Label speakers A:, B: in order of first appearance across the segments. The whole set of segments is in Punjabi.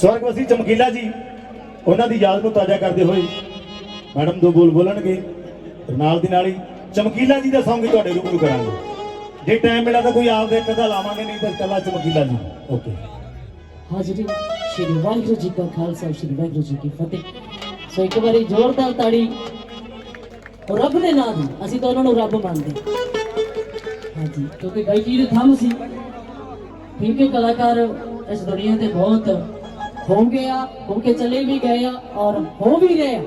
A: ਸਵਰਗਵਾਸੀ ਚਮਕੀਲਾ ਜੀ, ਉਹਨਾਂ ਦੀ ਯਾਦ ਨੂੰ ਤਾਜ਼ਾ ਕਰਦੇ ਹੋਏ ਮੈਡਮ ਦੋ ਬੋਲ ਬੋਲਣਗੇ ਨਾਲ ਦੀ ਨਾਲ ਹੀ ਚਮਕੀਲਾ ਜੀ ਦਾ ਸੌਂਗ ਹੀ ਤੁਹਾਡੇ ਰੂਬਰੂ ਕਰਾਂਗੇ। ਜੇ ਟਾਈਮ ਮਿਲਿਆ ਤਾਂ ਕੋਈ ਆਪ ਦੇ ਕਦਾ ਲਾਵਾਂਗੇ, ਨਹੀਂ ਤਾਂ ਕੱਲਾ ਚਮਕੀਲਾ ਜੀ। ਓਕੇ
B: ਹਾਜ਼ਰੀ ਸ਼੍ਰੀ ਵਾਹਿਗੁਰੂ ਜੀ ਕਾ ਖਾਲਸਾ, ਸ਼੍ਰੀ ਵਾਹਿਗੁਰੂ ਜੀ ਕੀ ਫਤਿਹ। ਸੋ ਇੱਕ ਵਾਰੀ ਜ਼ੋਰਦਾਰ ਤਾੜੀ। ਰੱਬ ਦੇ ਨਾਮ ਦੀ, ਅਸੀਂ ਤਾਂ ਉਹਨਾਂ ਨੂੰ ਰੱਬ ਮੰਨਦੇ ਹਾਂਜੀ, ਕਿਉਂਕਿ ਬਾਈ ਜੀ ਦੇ ਥੰਮ ਸੀ। ਠੀਕ ਹੈ, ਕਲਾਕਾਰ ਇਸ ਦੁਨੀਆ ਤੇ ਬਹੁਤ ਹੋਣਗੇ ਆ ਹੋ ਕੇ ਚਲੇ ਵੀ ਗਏ ਆ ਔਰ ਹੋ ਵੀ ਰਹੇ ਆ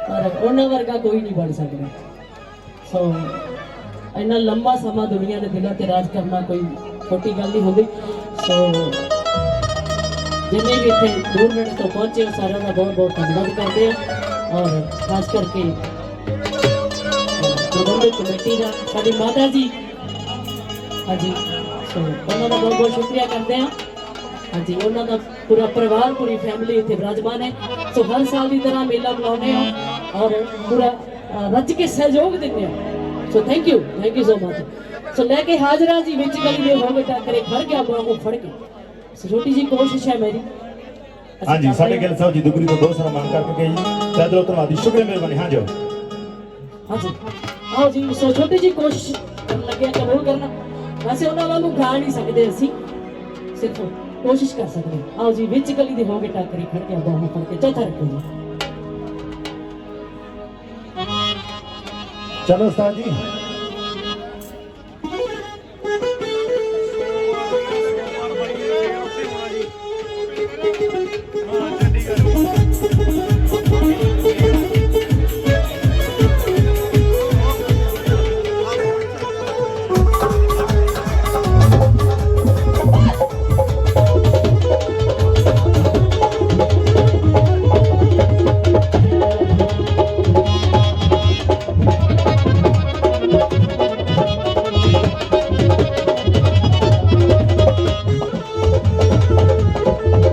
B: ਪਰ ਉਹਨਾਂ ਵਰਗਾ ਕੋਈ ਨਹੀਂ ਬਣ ਸਕਦਾ ਸੋ ਇੰਨਾ ਲੰਬਾ ਸਮਾਂ ਦੁਨੀਆ ਦੇ ਦਿਲਾਂ ਤੇ ਰਾਜ ਕਰਨਾ ਕੋਈ ਛੋਟੀ ਗੱਲ ਨਹੀਂ ਹੁੰਦੀ ਸੋ ਜਿੰਨੇ ਵੀ ਇੱਥੇ ਦੂਰ ਨੇੜੇ ਤੋਂ ਪਹੁੰਚੇ ਉਹ ਸਾਰਿਆਂ ਦਾ ਬਹੁਤ ਬਹੁਤ ਧੰਨਵਾਦ ਕਰਦੇ ਆ ਔਰ ਖਾਸ ਕਰਕੇ ਪ੍ਰਬੰਧਕ ਕਮੇਟੀ ਦਾ ਸਾਡੀ ਮਾਤਾ ਜੀ ਹਾਂਜੀ ਸੋ ਉਹਨਾਂ ਦਾ ਬਹੁਤ ਬਹੁਤ ਸ਼ੁਕਰੀਆ ਕਰਦੇ ਆ ਹਾਂਜੀ ਉਹਨਾਂ ਦਾ ਪੂਰਾ ਪਰਿਵਾਰ ਪੂਰੀ ਫੈਮਿਲੀ ਇੱਥੇ ਵਿਰਾਜਮਾਨ ਹੈ ਸੋ ਹਰ ਸਾਲ ਦੀ ਤਰ੍ਹਾਂ ਮੇਲਾ ਮਨਾਉਂਦੇ ਆ ਔਰ ਪੂਰਾ ਅ, ਰੱਜ ਕੇ ਸਹਿਯੋਗ ਦਿੰਦੇ ਆ so thank you thank you so much ਸੋ ਲੈ ਕੇ ਹਾਜ਼ਰਾਂ ਜੀ ਵਿੱਚ ਗਲੀ ਦੇ ਹੋ ਬੇਟਾ ਕਰੇ ਖੜ ਗਿਆ ਬਾਹੋਂ ਫੜ ਕੇ ਸੋ ਛੋਟੀ ਜੀ ਕੋਸ਼ਿਸ਼ ਹੈ ਮੇਰੀ ਅਸੀਂ
A: ਹਾਂਜੀ
B: ਕਰਦੇ
A: ਸਾਡੇ
B: ਹਾਂ।
A: ਗਿੱਲ ਸਾਹਿਬ ਜੀ ਦੁਗਰੀ ਤੋਂ ਬਹੁਤ ਸਾਰਾ ਮਾਨ ਕਰਕੇ ਗਏ ਜੀ ਤੇ ਦਿਲੋਂ ਧੰਨਵਾਦੀ ਸ਼ੁਕਰੀਆ ਮਿਹਰਬਾਨੀ ਹਾਂ ਜੋ
B: ਹਾਂਜੀ ਆਓ ਜੀ ਸੋ ਛੋਟੀ ਜੀ ਕੋਸ਼ਿਸ਼ ਕਰਨ ਲੱਗੇ ਹਾਂ ਕਬੂਲ ਕਰਨਾ ਵੈਸੇ ਉਹਨਾਂ ਵਾਂਗੂ ਗਾ ਨਹੀਂ ਸਕਦੇ ਅਸੀਂ ਸਿਰਫ ਕੋਸ਼ਿਸ਼ ਕਰ ਸਕਦੇ ਹਾਂ। ਆਓ ਜੀ, ਵਿੱਚ ਗਲੀ ਦੇ ਹੋ ਕੇ ਟੱਕਰੀ ਖੜ ਗਿਆ ਬਾਹੋਂ ਫੜ ਕੇ ਚੌਥਾ ਰੱਖੋ ਜੀ।
A: ਚਲੋ ਉਸਤਾਦ ਜੀ।
C: Thank
A: you.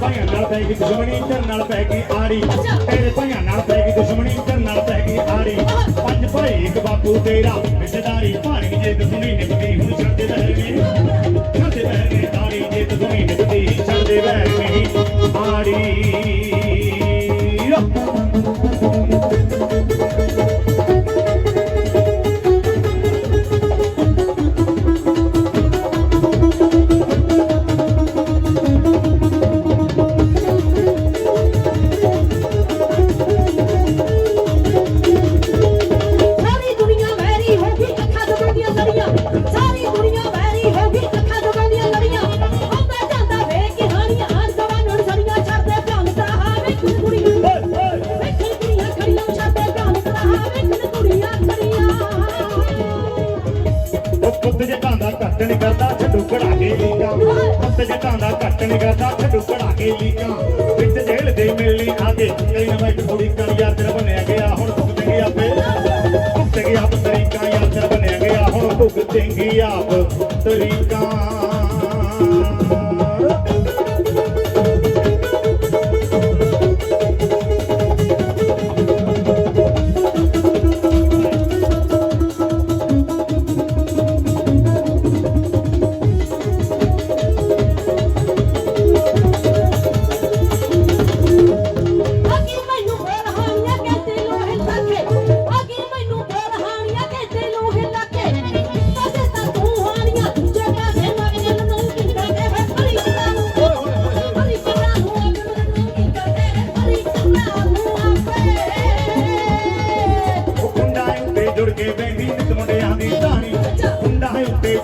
A: ਭਾਈਆਂ ਨਾਲ ਪੈ ਗਈ ਦੁਸ਼ਮਣੀ ਤੇ ਨਾਲ ਪੈ ਗਈ ਆਰੀ ਤੇਰੇ ਭਾਈਆਂ ਨਾਲ ਪੈ ਗਈ ਦੁਸ਼ਮਣੀ ਤੇ ਨਾਲ ਪੈ ਗਈ ਆਰੀ ਪੰਜ ਭਾਈ, ਇੱਕ ਬਾਪੂ, ਤੇਰਾ ਰਿਸ਼ਤੇਦਾਰੀ। ਭਾਣੀ ਜੇ ਦੁਸ਼ਮਣੀ ਨਿਭਦੀ ਹੁਣ ਛੱਡਦੇ ਬਹਿ ਛੱਡਦੇ ਬਹਿ ਤਾੜੀ ਜੇ ਦੁਸ਼ਮਣੀ ਨਿਭਦੀ ਛੱਡਦੇ ਬਹਿ ਆੜੀ
C: ਸਾਰੀ
A: ਕਰਦਾ ਕੇ ਲੀਕਾਂ। ਪੁੱਤ ਜੇ ਘੱਟ ਨਹੀਂ ਕਰਦਾ ਛੱਡੂ ਕੇ ਲੀਕਾਂ। ਵਿੱਚ ਜੇਲ੍ਹ ਦੇ ਮਿਲਣੀ ਆ ਕੇ ਕਈ ਨਵਾਂ ਇੱਕ ਕੁੜੀ ਕਣ ਤੇਰਾ ਬਣਿਆ ਗਿਆ। ਹੁਣ ਭੁਗਤ ਗਿਆ ਆਪੇ। ਭੁਗਤ ਗਿਆ ਆਪ ਤਰੀਕਾ ਯਾਰ ਤੇਰਾ ਬਣਿਆ ਗਿਆ। ਹੁਣ ਭੁਗਤੇਂਗੀ ਆਪ ਤਰੀਕਾ।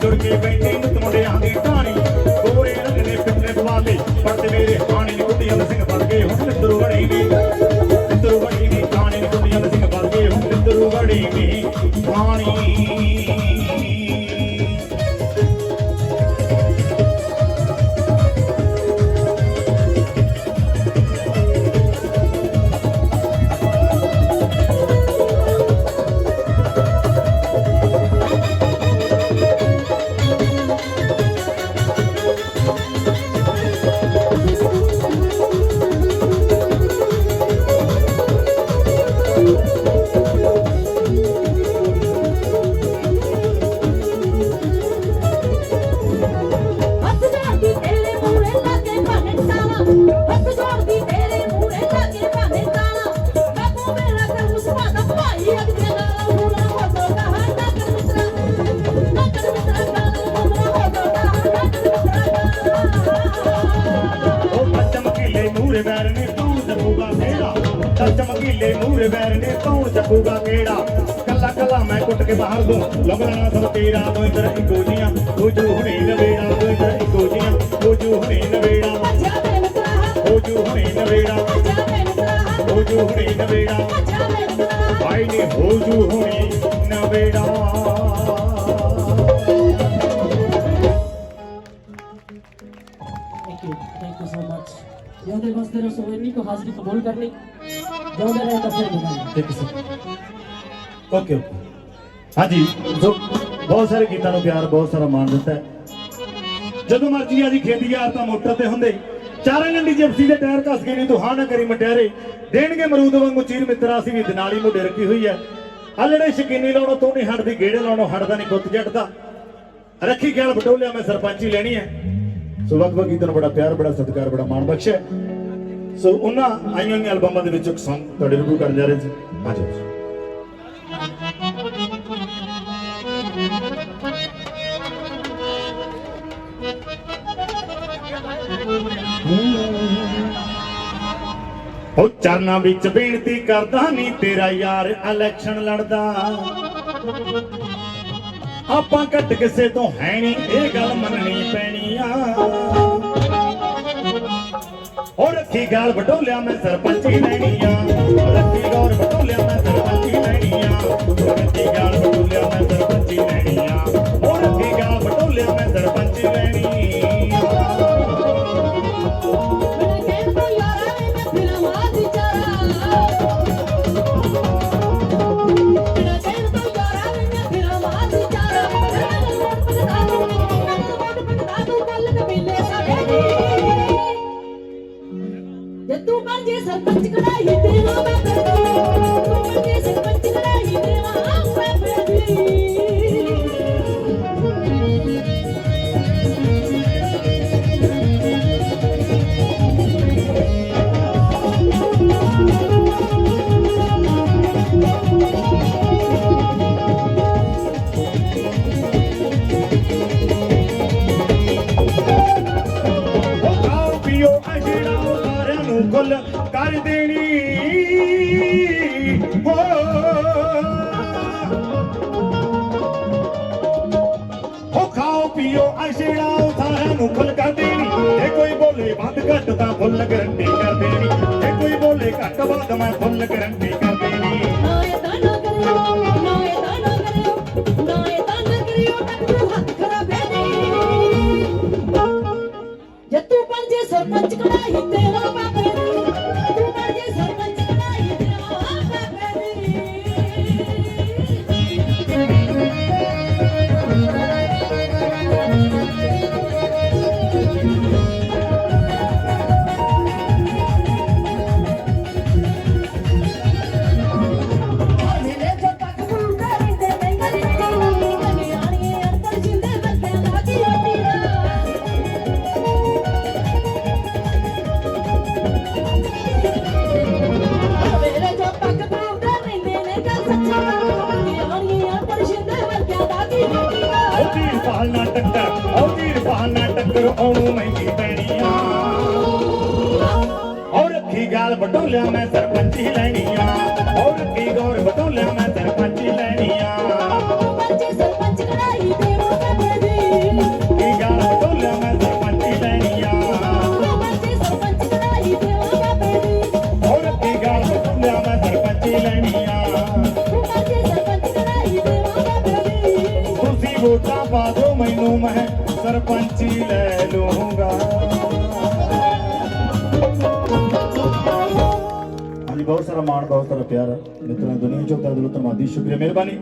A: துர்க்கி வைத்தேன் Thank you. ਮੂਰੇ ਵੈਰ ਨੇ ਕੌਣ ਜਪੂਗਾ ਕਿਹੜਾ ਕੱਲਾ ਕੱਲਾ ਮੈਂ ਕੁੱਟ ਕੇ ਬਾਹਰ ਦੂੰ ਲੰਗਣਾ ਸਭ ਤੇਰਾ ਦੋ ਇਧਰ ਇੱਕੋ ਜੀਆਂ ਹੋ ਜੂ ਹੁਣੇ ਨਵੇੜਾ ਦੋ ਇਧਰ ਇੱਕੋ ਜੀਆਂ ਹੋ ਜੂ ਹੁਣੇ ਨਵੇੜਾ
C: ਅੱਛਾ ਮੇਰੇ ਮਿੱਤਰਾ
A: ਹੋ ਜੂ ਹੁਣੇ ਨਵੇੜਾ
C: ਅੱਛਾ ਮੇਰੇ ਮਿੱਤਰਾ
A: ਹੋ ਜੂ ਹੁਣੇ ਨਵੇੜਾ
C: ਅੱਛਾ ਮੇਰੇ ਮਿੱਤਰਾ
A: ਭਾਈ ਨੇ ਹੋ ਜੂ ਹੁਣੇ ਨਵੇੜਾ
B: thank you thank you so much ਜਿਉਂਦੇ ਵਸਦੇ ਰਹੋ ਸੋਨੀ ਕੋ ਹਾਜ਼ਰੀ ਕਬੂਲ ਕਰਨੀ ਜਿਉਂਦੇ ਰਹੇ ਤਾਂ
A: ਹਾਂਜੀ ਸੋ ਬਹੁਤ ਸਾਰੇ ਗੀਤਾਂ ਨੂੰ ਪਿਆਰ, ਬਹੁਤ ਸਾਰਾ ਮਾਣ ਦਿੱਤਾ ਹੈ। ਜਦੋਂ ਮਰਜ਼ੀ ਆ ਜੀ ਖੇਤੀ ਯਾਰ ਤਾਂ ਮੋਟਰ ਤੇ ਹੁੰਦੇ। ਚਾਰਾਂ ਗੰਡੀ ਜਿਪਸੀ ਦੇ ਟਾਇਰ ਘਸ ਕੇ ਨਹੀਂ ਤੂੰ ਹਾਂ ਨਾ ਕਰੀ ਮਟਿਆਰੇ। ਦੇਣਗੇ ਮਰੂਦ ਵਾਂਗੂ ਚੀਰ ਮਿੱਤਰਾ ਸੀ ਵੀ ਦਿਨਾਲੀ ਮੁੰਡੇ ਰੱਖੀ ਹੋਈ ਹੈ। ਆ ਜਿਹੜੇ ਸ਼ਕੀਨੀ ਲਾਉਣੋਂ, ਤੂੰ ਨਹੀਂ ਹਟਦੀ, ਗੇੜੇ ਲਾਉਣੋਂ ਹਟਦਾ ਨਹੀਂ, ਗੁੱਤ ਜੱਟਦਾ। ਰੱਖੀ ਗੱਲ ਬਟੋਲਿਆ ਮੈਂ ਸਰਪੰਚੀ ਲੈਣੀ ਹੈ। ਸੋ ਵਕ ਵਕ ਗੀਤਾਂ ਨੂੰ ਬੜਾ ਪਿਆਰ, ਬੜਾ ਸਤਿਕਾਰ, ਬੜਾ ਮਾਣ ਬਖਸ਼ਿਆ ਸੋ ਉਹਨਾਂ ਆਈਆਂ ਹੋਈਆਂ ਐਲਬਮਾਂ ਦੇ ਵਿੱਚੋਂ ਇੱਕ Song ਤੁਹਾਡੇ ਰਿਵਿਊ ਕਰਨ ਜਾ ਰਹੇ ਸੀ ਹਾਂਜੀ। ਉਹ ਚਰਨਾਂ ਵਿੱਚ ਬੇਨਤੀ ਕਰਦਾ ਨਹੀਂ ਤੇਰਾ ਯਾਰ ਇਲੈਕਸ਼ਨ ਲੜਦਾ। ਆਪਾਂ ਘੱਟ ਕਿਸੇ ਤੋਂ ਹੈ ਨਹੀਂ ਇਹ ਗੱਲ ਮੰਨਣੀ ਪੈਣੀ ਆ। ਰੱਖੀ ਗਾਲ ਬਟੋਲਿਆ ਮੈਂ ਸਰਪੰਚੀ ਲੈਣੀ ਆ ਰੱਖੀ ਗੌਰ ਬਟੋਲਿਆ ਮੈਂ ਸਰਪੰਚੀ ਲੈਣੀ ਆ ਰੱਖੀ ਗਾਲ ਬਟੋਲਿਆ ਮੈਂ ਸਰਪੰਚੀ ਘੱਟ ਤਾਂ ਫੁੱਲ ਗਰੰਟੀ ਕਰ ਦੇਣੀ। ਜੇ ਕੋਈ ਬੋਲੇ ਘੱਟ ਵੱਧ ਮੈਂ की गाल बटोलिया मैं ही लैनिया। और की
C: गौर बटोलिया मैं
A: सरपंच ही की मैं सरपंची लैनिया। और मैं ਹਾਂਜੀ ਬਹੁਤ ਸਾਰਾ ਮਾਣ, ਬਹੁਤ ਸਾਰਾ ਪਿਆਰ ਮਿੱਤਰਾਂ, ਦੁਨੀਆ ਚੋਂ ਤਰ ਦਿਲੋਂ ਧੰਨਵਾਦੀ, ਸ਼ੁਕਰੀਆ, ਮਿਹਰਬਾਨੀ।